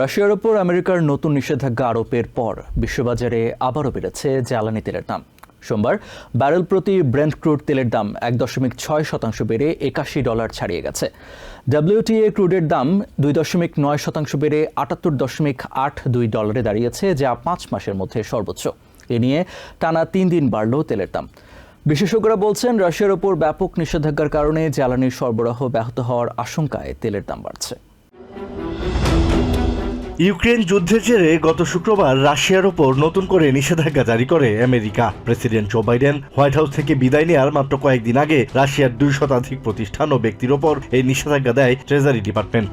রাশিয়ার ওপর আমেরিকার নতুন নিষেধাজ্ঞা আরোপের পর বিশ্ববাজারে আবারও বেড়েছে জ্বালানি তেলের দাম। সোমবার ব্যারেল প্রতি ব্রেন্ট ক্রুড তেলের দাম এক দশমিক ছয় শতাংশ বেড়ে একাশি ডলার ছাড়িয়ে গেছে। ডাব্লিউটিএ ক্রুডের দাম দুই দশমিক নয় শতাংশ বেড়ে আটাত্তর দশমিক আট দুই ডলারে দাঁড়িয়েছে, যা পাঁচ মাসের মধ্যে সর্বোচ্চ। এ নিয়ে টানা তিন দিন বাড়ল তেলের দাম। বিশেষজ্ঞরা বলছেন, রাশিয়ার ওপর ব্যাপক নিষেধাজ্ঞার কারণে জ্বালানির সরবরাহ ব্যাহত হওয়ার আশঙ্কায় তেলের দাম বাড়ছে। ইউক্রেন যুদ্ধের জেরে গত শুক্রবার রাশিয়ার ওপর নতুন করে নিষেধাজ্ঞা জারি করে America. President Joe Biden White House থেকে বিদায় নেওয়ার মাত্র কয়েকদিন আগে রাশিয়ার দুই শতাধিক প্রতিষ্ঠান ও ব্যক্তির ওপর এই নিষেধাজ্ঞা দেয় ট্রেজারি ডিপার্টমেন্ট।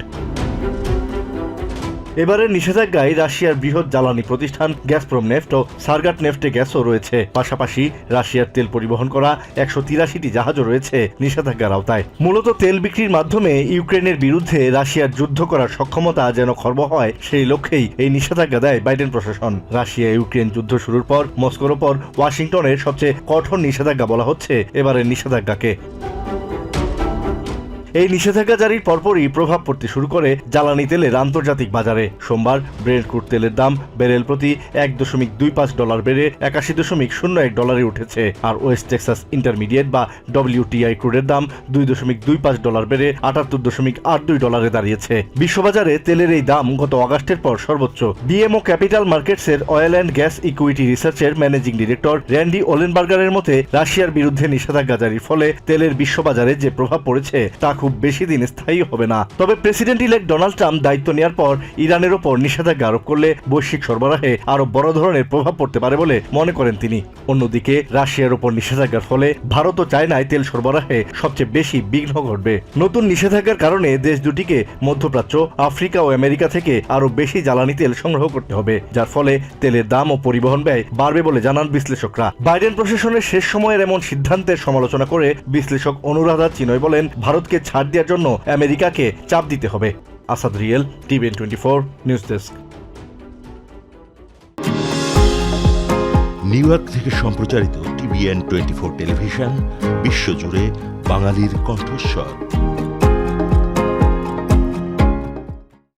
এবারের নিষেধাজ্ঞায় রাশিয়ার বৃহৎ জ্বালানি প্রতিষ্ঠান গ্যাসপ্রম নেফট ও সার্গাট নেফটে গ্যাসও রয়েছে। পাশাপাশি রাশিয়ার তেল পরিবহন করা একশো তিরাশিটি জাহাজও রয়েছে নিষেধাজ্ঞার আওতায়। মূলত তেল বিক্রির মাধ্যমে ইউক্রেনের বিরুদ্ধে রাশিয়ার যুদ্ধ করার সক্ষমতা যেন খর্ব হয়, সেই লক্ষ্যেই এই নিষেধাজ্ঞা দেয় বাইডেন প্রশাসন। রাশিয়া ইউক্রেন যুদ্ধ শুরুর পর মস্কোর ওপর ওয়াশিংটনের সবচেয়ে কঠোর নিষেধাজ্ঞা বলা হচ্ছে। এবারের নিষেধাজ্ঞাকে এই নিষেধাজ্ঞা জারির পরপরই প্রভাব পড়তে শুরু করে জ্বালানি তেলের আন্তর্জাতিক বাজারে। সোমবার ব্রেন্ড ক্রুড তেলের দাম বেরেল প্রতি এক দশমিক দুই পাঁচ ডলার বেড়ে একাশি দশমিক শূন্য এক ডলারে উঠেছে। আর ওয়েস্ট টেক্সাস ইন্টারমিডিয়েট বা ডব্লিউটিআই ক্রুডের দাম দুই দশমিক দুই পাঁচ ডলার বেড়ে আটাত্তর দশমিক আট দুই ডলারে দাঁড়িয়েছে। বিশ্ববাজারে তেলের এই দাম গত আগস্টের পর সর্বোচ্চ। বিএমও ক্যাপিটাল মার্কেটসের অয়েল অ্যান্ড গ্যাস ইকুইটি রিসার্চের ম্যানেজিং ডিরেক্টর র্যান্ডি ওলেনবার্গারের মতে রাশিয়ার বিরুদ্ধে নিষেধাজ্ঞা জারির ফলে তেলের বিশ্ববাজারে যে প্রভাব পড়েছে তা খুব বেশি দিন স্থায়ী হবে না। তবে প্রেসিডেন্ট ইলেক্ট ডোনাল্ড ট্রাম্প দায়িত্ব নেওয়ার পর ইরানের ওপর নিষেধাজ্ঞা আরোপ করলে বৈশ্বিক সরবরাহে আরও বড় ধরনের প্রভাব পড়তে পারে বলে মনে করেন তিনি। অন্যদিকে, রাশিয়ার ওপর নিষেধাজ্ঞার ফলে ভারত ও চায়নায় তেল সরবরাহে সবচেয়ে বেশি বিঘ্ন ঘটবে। নতুন নিষেধাজ্ঞার কারণে দেশ দুটিকে মধ্যপ্রাচ্য, আফ্রিকা ও আমেরিকা থেকে আরও বেশি জ্বালানি তেল সংগ্রহ করতে হবে, যার ফলে তেলের দাম ও পরিবহন ব্যয় বাড়বে বলে জানান বিশ্লেষকরা। বাইডেন প্রশাসনের শেষ সময়ের এমন সিদ্ধান্তের সমালোচনা করে বিশ্লেষক অনুরাধা চিনয় বলেন, ভারতকে ছাড় দেওয়ার জন্য আমেরিকাকে চাপ দিতে হবে। Asad real, TVN twenty four, news desk. New York থেকে সম্প্রচারিত টিভিএন টোয়েন্টি ফোর টেলিভিশন, বিশ্বজুড়ে বাঙালির কণ্ঠস্বর।